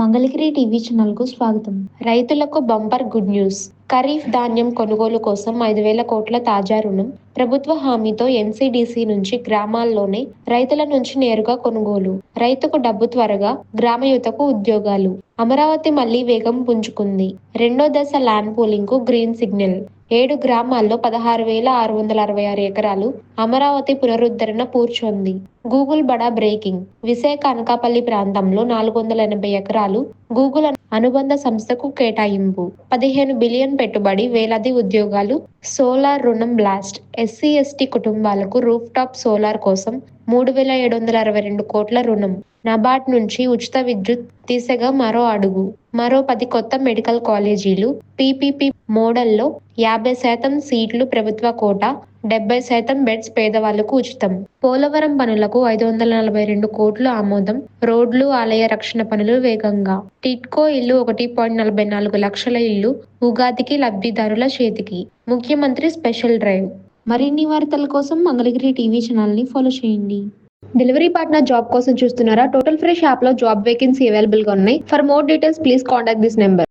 Mangalagiri TV ఛానల్కు స్వాగతం. రైతులకు బంపర్ గుడ్ న్యూస్. ఖరీఫ్ ధాన్యం కొనుగోలు కోసం ఐదు వేల కోట్ల తాజా రుణం. ప్రభుత్వ హామీతో ఎన్సీడీసీ నుంచి గ్రామాల్లోనే రైతుల నుంచి నేరుగా కొనుగోలు. రైతుకు డబ్బు త్వరగా గ్రామ యువతకు ఉద్యోగాలు. అమరావతి మళ్ళీ వేగం పుంజుకుంది. రెండో దశ ల్యాండ్ పూలింగ్కు గ్రీన్ సిగ్నల్. ఏడు గ్రామాల్లో పదహారు వేల ఆరు వందల అరవై ఆరు ఎకరాలు అమరావతి పునరుద్ధరణ పూర్చొంది గూగుల్ బడా బ్రేకింగ్. విశాఖ అనకాపల్లి ప్రాంతంలో నాలుగు వందల ఎనభై ఎకరాలు గూగుల్ అనుబంధ సంస్థకు కేటాయింపు. పదిహేను బిలియన్ పెట్టుబడి వేలాది ఉద్యోగాలు సోలార్ రుణం బ్లాస్ట్ ఎస్సీ ఎస్టీ కుటుంబాలకు రూఫ్ టాప్ సోలార్ కోసం మూడు వేల ఏడు వందల అరవై రెండు కోట్ల రుణం. నబార్డ్ నుంచి ఉచిత విద్యుత్ దిశగా మరో అడుగు. మరో పది కొత్త మెడికల్ కాలేజీలు పీపీపీ మోడల్లో యాభై శాతం సీట్లు ప్రభుత్వ కోట డెబ్బై శాతం బెడ్స్ పేదవాళ్ళకు ఉచితం. పోలవరం పనులకు ఐదు వందల నలభై రెండు కోట్లు ఆమోదం. రోడ్లు ఆలయ రక్షణ పనులు వేగంగా. టిట్కో ఇల్లు ఒకటి పాయింట్ నలభై నాలుగు లక్షల ఇల్లు ఉగాదికి లబ్ధిదారుల చేతికి. ముఖ్యమంత్రి స్పెషల్ డ్రైవ్. మరిన్ని వార్తల కోసం మంగళగిరి టీవీ ఛానల్ని ఫాలో చేయండి. డెలివరీ పార్ట్నర్ జాబ్ కోసం చూస్తున్నారా? టోటల్ ఫ్రెష్ యాప్లో జాబ్ వేకెన్సీ అవైలబుల్గా ఉన్నాయి. For more details please contact this number